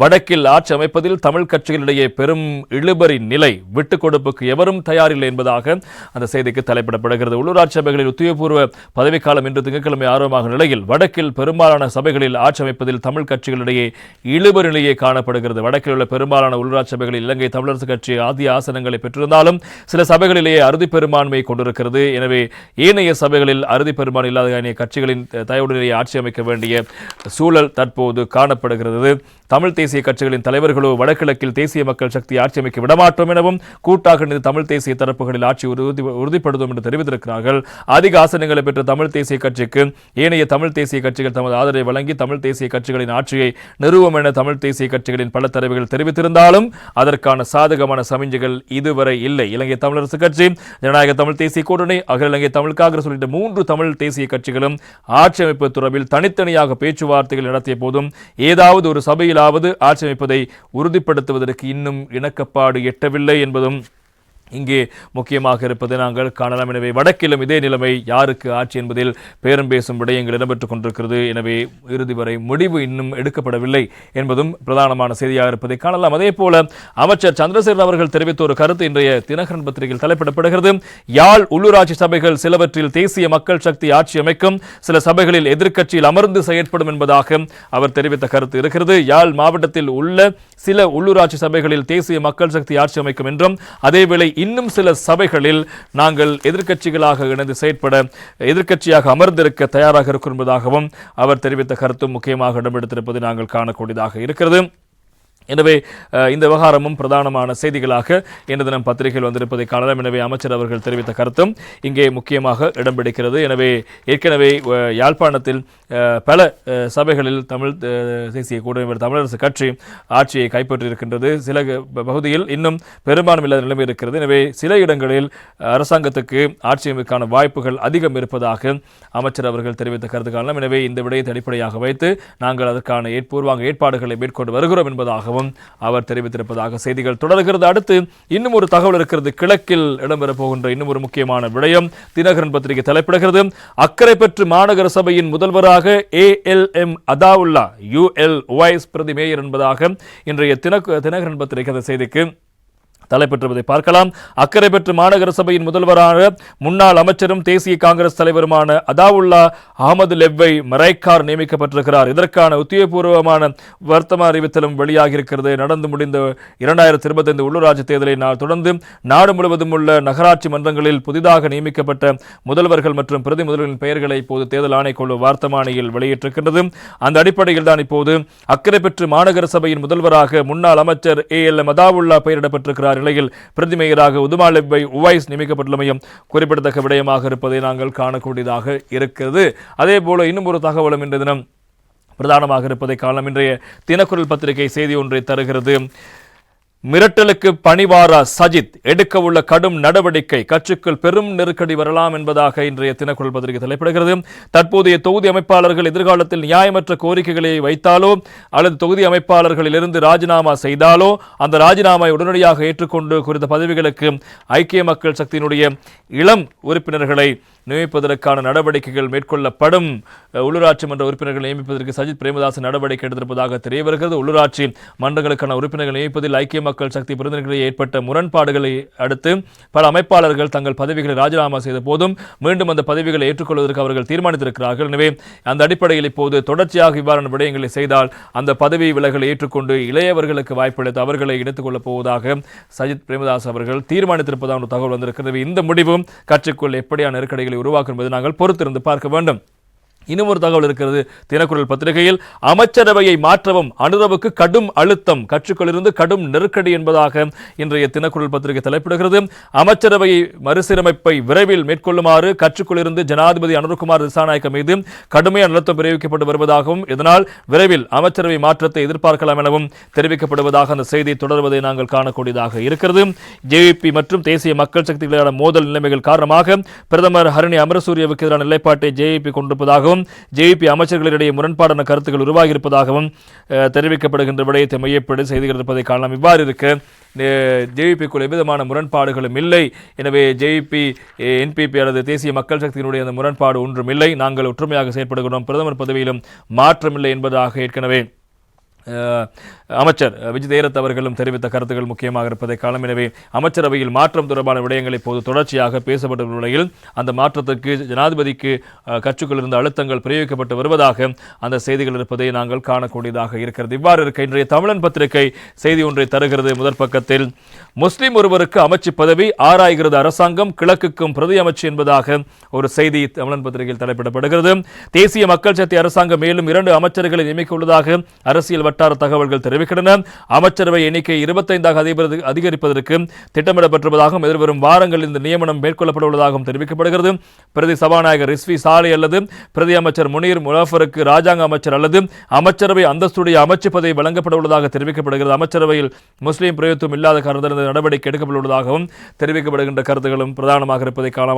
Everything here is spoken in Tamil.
வடக்கில் ஆட்சி அமைப்பதில் தமிழ் கட்சிகளிடையே பெரும் இழுபறி நிலை விட்டுக் கொடுப்புக்கு எவரும் தயாரில்லை என்பதாக அந்த செய்திக்கு தலைப்பிடப்படுகிறது. உள்ளூராட்சி சபைகளில் உத்தியோகபூர்வ பதவிக்காலம் இன்று திங்கட்கிழமை ஆர்வமாக நிலையில் வடக்கில் பெரும்பாலான சபைகளில் ஆட்சி அமைப்பதில் தமிழ் கட்சிகளிடையே இழுபறி நிலையே காணப்படுகிறது. வடக்கில் உள்ள பெரும்பாலான உள்ளூராட்சி சபைகளில் இலங்கை தமிழரசு கட்சி ஆதி ஆசனங்களை பெற்றிருந்தாலும் சில சபைகளிலேயே அறுதி பெரும்பான்மையை கொண்டிருக்கிறது. எனவே ஏனைய சபைகளில் அறுதி பெரும்பான்மை இல்லாத கட்சிகளின் தயவுடனேயே ஆட்சி அமைக்க வேண்டிய சூழல் தற்போது காணப்படுகிறது. தமிழ் தேசிய கட்சிகளின் தலைவர்களோ வடகிழக்கில் தேசிய மக்கள் சக்தி ஆட்சி அமைக்க விடமாட்டோம் எனவும் கூட்டாக இணைந்து தமிழ் தேசிய தரப்புகளில் ஆட்சி உறுதி உறுதிப்படுத்தும் என்று தெரிவித்திருக்கிறார்கள். அதிக ஆசனங்களை பெற்ற தமிழ் தேசிய கட்சிக்கு ஏனைய தமிழ் தேசிய கட்சிகள் தமது ஆதரவை வழங்கி தமிழ் தேசிய கட்சிகளின் ஆட்சியை நிறுவும் என தமிழ் தேசிய கட்சிகளின் பல தலைவர்கள் தெரிவித்திருந்தாலும் அதற்கான சாதகமான சமிஞ்சைகள் இதுவரை இல்லை. இலங்கை தமிழரசு கட்சி ஜனநாயக தமிழ் தேசிய கூட்டணி அகில இலங்கை தமிழ் காங்கிரஸ் உள்ளிட்ட மூன்று தமிழ் தேசிய கட்சிகளும் ஆட்சி அமைப்பு தொடர்பில் தனித்தனியாக பேச்சுவார்த்தைகள் நடத்திய போதும் ஏதாவது ஒரு சபையில் ஆட்சி அமைப்பதை உறுதிப்படுத்துவதற்கு இன்னும் இணக்கப்பாடு எட்டவில்லை என்பதும் இங்கே முக்கியமாக இருப்பதை நாங்கள் காணலாம். எனவே வடக்கிலும் இதே நிலைமை யாருக்கு ஆட்சி என்பதில் பேரம் பேசும் விடயங்கள் இடம்பெற்றுக் கொண்டிருக்கிறது. எனவே இறுதி வரை முடிவு இன்னும் எடுக்கப்படவில்லை என்பதும் பிரதானமான செய்தியாக இருப்பதை காணலாம். அதே போல அமைச்சர் சந்திரசேகர் அவர்கள் தெரிவித்த ஒரு கருத்து இன்றைய தினகரன் பத்திரிகையில் தலைப்பிடப்படுகிறது. யாழ் உள்ளூராட்சி சபைகள் சிலவற்றில் தேசிய மக்கள் சக்தி ஆட்சி அமைக்கும் சில சபைகளில் எதிர்க்கட்சியில் அமர்ந்து செயற்படும் என்பதாக அவர் தெரிவித்த கருத்து இருக்கிறது. யாழ் மாவட்டத்தில் உள்ள சில உள்ளூராட்சி சபைகளில் தேசிய மக்கள் சக்தி ஆட்சி அமைக்கும் என்றும் அதேவேளை இன்னும் சில சபைகளில் நாங்கள் எதிர்க்கட்சிகளாக இணைந்து செயற்பட எதிர்க்கட்சியாக அமர்ந்திருக்க தயாராக இருக்கும் என்பதாகவும் அவர் தெரிவித்த கருத்தும் முக்கியமாக இடம்பெடுத்திருப்பதை நாங்கள் காணக்கூடியதாக இருக்கிறது. எனவே இந்த விவகாரமும் பிரதானமான செய்திகளாக இன்று தினம் பத்திரிகையில் வந்திருப்பதை காணலாம். எனவே அமைச்சர் அவர்கள் தெரிவித்த கருத்தும் இங்கே முக்கியமாக இடம் பிடிக்கிறது. எனவே ஏற்கனவே யாழ்ப்பாணத்தில் பல சபைகளில் தமிழ் தேசிய கூட்டணி தமிழரசு கட்சி ஆட்சியை கைப்பற்றியிருக்கின்றது. சில பகுதியில் இன்னும் பெரும்பான்மை இல்லாத நிலைமை இருக்கிறது. எனவே சில இடங்களில் அரசாங்கத்துக்கு ஆட்சி அமைக்கான வாய்ப்புகள் அதிகம் இருப்பதாக அமைச்சர் அவர்கள் தெரிவித்த கருத்து காரணம் எனவே இந்த விடயத்தை அடிப்படையாக வைத்து நாங்கள் அதற்கான ஏற்- பூர்வாங்க ஏற்பாடுகளை மேற்கொண்டு வருகிறோம் என்பதாகவும் அவர் தெரிவித்திருப்பதாக செய்திகள் தொடர்கிறது. அடுத்து இன்னும் ஒரு தகவல் இருக்கிறது. கிழக்கில் இடம்பெறப் போகின்ற இன்னும் ஒரு முக்கியமான விடயம் தினகரன் பத்திரிகை தலைப்பிடுகிறது. அக்கறை பெற்று மாநகர சபையின் முதல்வராக A L M Athaullah U L Ys பிரதி மேயர் என்பதாக இன்றைய தினகரன் பத்திரிகை செய்திக்கு தலைப்பெற்றுவதை பார்க்கலாம். அக்கறை பெற்று மாநகர சபையின் முதல்வரான முன்னாள் அமைச்சரும் தேசிய காங்கிரஸ் தலைவருமான அதாவுல்லா அகமது லெவ்வை மரைக்கார் நியமிக்கப்பட்டிருக்கிறார். இதற்கான உத்தியோகபூர்வமான வர்த்தம அறிவித்தலும் வெளியாகியிருக்கிறது. நடந்து முடிந்த இரண்டாயிரத்தி இருபத்தைந்து உள்ளூராட்சி தேர்தலை நான் தொடர்ந்து நாடு முழுவதும் உள்ள நகராட்சி மன்றங்களில் புதிதாக நியமிக்கப்பட்ட முதல்வர்கள் மற்றும் பிரதி முதல்வர்களின் பெயர்களை இப்போது தேர்தல் ஆணைக்குழு வார்த்தமானியில் வெளியிட்டிருக்கிறது அந்த அடிப்படையில் தான் இப்போது அக்கறை பெற்று மாநகர சபையின் முதல்வராக முன்னாள் அமைச்சர் ஏ எல் மதாவுல்லா பெயரிடப்பட்டிருக்கிறார். நிலையில் பிரதி மேயராக உதுமாலெப்பை உவைஸ் நியமிக்கப்பட்டுள்ளமையும் குறிப்பிடத்தக்க விடயமாக இருப்பதை நாங்கள் காணக்கூடியதாக இருக்கிறது. அதே போல இன்னும் ஒரு தகவலும் இன்று தினம் பிரதானமாக இருப்பதை காணலாம் இன்றைய தினக்குரல் பத்திரிகை செய்தி ஒன்றை தருகிறது. மிரட்டலுக்கு பணிவாரா சஜித்? எடுக்க உள்ள கடும் நடவடிக்கை கட்சிக்குள் பெரும் நெருக்கடி வரலாம் என்பதாக இன்றைய தினக்குள் பத்திரிகை தலைப்படுகிறது. தற்போதைய தொகுதி அமைப்பாளர்கள் எதிர்காலத்தில் நியாயமற்ற கோரிக்கைகளை வைத்தாலோ அல்லது தொகுதி அமைப்பாளர்களிலிருந்து ராஜினாமா செய்தாலோ அந்த ராஜினாமாவை உடனடியாக ஏற்றுக்கொண்டு குறித்த பதவிகளுக்கு ஐக்கிய மக்கள் சக்தியினுடைய இளம் உறுப்பினர்களை நியமிப்பதற்கான நடவடிக்கைகள் மேற்கொள்ளப்படும். உள்ளூராட்சி மன்ற உறுப்பினர்கள் நியமிப்பதற்கு சஜித் பிரேமதாஸ் நடவடிக்கை எடுத்திருப்பதாக தெரிய வருகிறது உள்ளூராட்சி மன்றங்களுக்கான உறுப்பினர்கள் நியமிப்பதில் ஐக்கிய மக்கள் சக்தி பிரதிநிதிகளிடையே ஏற்பட்ட முரண்பாடுகளை அடுத்து பல அமைப்பாளர்கள் தங்கள் பதவிகளை ராஜினாமா செய்த போதும் மீண்டும் அந்த பதவிகளை ஏற்றுக்கொள்வதற்கு அவர்கள் தீர்மானித்திருக்கிறார்கள். எனவே அந்த அடிப்படையில் இப்போது தொடர்ச்சியாக இவ்வாறான விடயங்களை செய்தால் அந்த பதவி விலகலை ஏற்றுக்கொண்டு இளையவர்களுக்கு வாய்ப்பளித்து அவர்களை இணைத்துக் கொள்ளப் போவதாக சஜித் பிரேமதாஸ் அவர்கள் தீர்மானித்திருப்பதாக ஒரு தகவல் வந்திருக்கிறது. இந்த முடிவும் கட்சிக்குள் எப்படியான நெருக்கடிகளை உருவாக்கும் என்பது நாங்கள் பொறுத்திருந்து பார்க்க வேண்டும். இன்னும் ஒரு தகவல் இருக்கிறது. தினக்குரல் பத்திரிகையில் அமைச்சரவையை மாற்றவும் அனுரவுக்கு கடும் அழுத்தம். கட்சிக்குள்ளிருந்து கடும் நெருக்கடி என்பதாக இன்றைய தினக்குரல் பத்திரிகை தலைப்பிடுகிறது. அமைச்சரவையை மறுசீரமைப்பை விரைவில் மேற்கொள்ளுமாறு கட்சிக்குள்ளிருந்து ஜனாதிபதி அனுர்குமார் திசாநாயக்க மீது கடுமையான அழுத்தம் பிரிவிக்கப்பட்டு வருவதாகவும் இதனால் விரைவில் அமைச்சரவை மாற்றத்தை எதிர்பார்க்கலாம் எனவும் தெரிவிக்கப்படுவதாக அந்த செய்தி தொடர்வதை நாங்கள் காணக்கூடியதாக இருக்கிறது. ஜேவிபி மற்றும் தேசிய மக்கள் சக்திகளான மோதல் நிலைமைகள் காரணமாக பிரதமர் ஹரணி அமரசூரியவுக்கு எதிரான நிலைப்பாட்டை ஜேவிபி கொண்டிருப்பதாகவும் ஜேவிபி அமைச்சர்களிடையே முரண்பாடான கருத்துக்கள் உருவாகி இருப்பதாகவும் தெரிவிக்கப்படுகின்ற விடயத்தை மையப்படி செய்திகள் இருப்பதை காணலாம். இவ்வாறு இருக்கு ஜேவிபிக்குள் எவ்விதமான முரண்பாடுகளும் இல்லை. எனவே ஜேவிபி என்பிபி அல்லது தேசிய மக்கள் சக்தியினுடைய அந்த முரண்பாடு ஒன்றும் இல்லை. நாங்கள் ஒற்றுமையாக செயற்படுகிறோம். பிரதமர் பதவியிலும் மாற்றமில்லை என்பதாக ஏற்கனவே அமைச்சர் விஜய் தேரத் அவர்களும் தெரிவித்த கருத்துக்கள் முக்கியமாக இருப்பதை காலம் எனவே அமைச்சரவையில் மாற்றம் தொடர்பான விடயங்கள் இப்போது தொடர்ச்சியாக பேசப்பட்ட நிலையில் அந்த மாற்றத்திற்கு ஜனாதிபதிக்கு கட்சிக்குள் இருந்த அழுத்தங்கள் பிரயோகிக்கப்பட்டு வருவதாக அந்த செய்திகள் இருப்பதை நாங்கள் காணக்கூடியதாக இருக்கிறது. இவ்வாறு இருக்க இன்றைய தமிழன் பத்திரிகை செய்தி ஒன்றை தருகிறது. முதற் பக்கத்தில் முஸ்லிம் ஒருவருக்கு அமைச்சு பதவி ஆராய்கிறது அரசாங்கம் கிழக்குக்கும் பிரதி அமைச்சு என்பதாக ஒரு செய்தி தமிழன் பத்திரிகையில் தலைப்பிடப்படுகிறது. தேசிய மக்கள் சக்தி அரசாங்கம் மேலும் இரண்டு அமைச்சர்களை நியமிக்க உள்ளதாக அரசியல் வட்டார தகவல்கள் தெரிவிக்கின்றன. அமைச்சரவை எண்ணிக்கை இருபத்தைந்தாக அதிகரிப்பதற்கு திட்டமிடப்பட்டிருப்பதாகவும் எதிர்வரும் வாரங்களில் இந்த நியமனம் மேற்கொள்ளப்பட உள்ளதாகவும் தெரிவிக்கப்படுகிறது. பிரதி சபாநாயகர் ரிஸ்வி சாலை அல்லது பிரதி அமைச்சர் முனீர் முலாஃபருக்கு ராஜாங்க அமைச்சர் அல்லது அமைச்சரவை அந்தஸ்துடைய அமைச்சு பதவி வழங்கப்பட உள்ளதாக தெரிவிக்கப்படுகிறது. அமைச்சரவையில் முஸ்லீம் பிரயோத்துவம் இல்லாத காரணத்தில் நடவடிக்கை எடுக்கப்படவுள்ளதாகவும் தெரிவிக்கப்படுகின்ற கருத்துகளும் பிரதானமாக இருப்பதை காணலாம்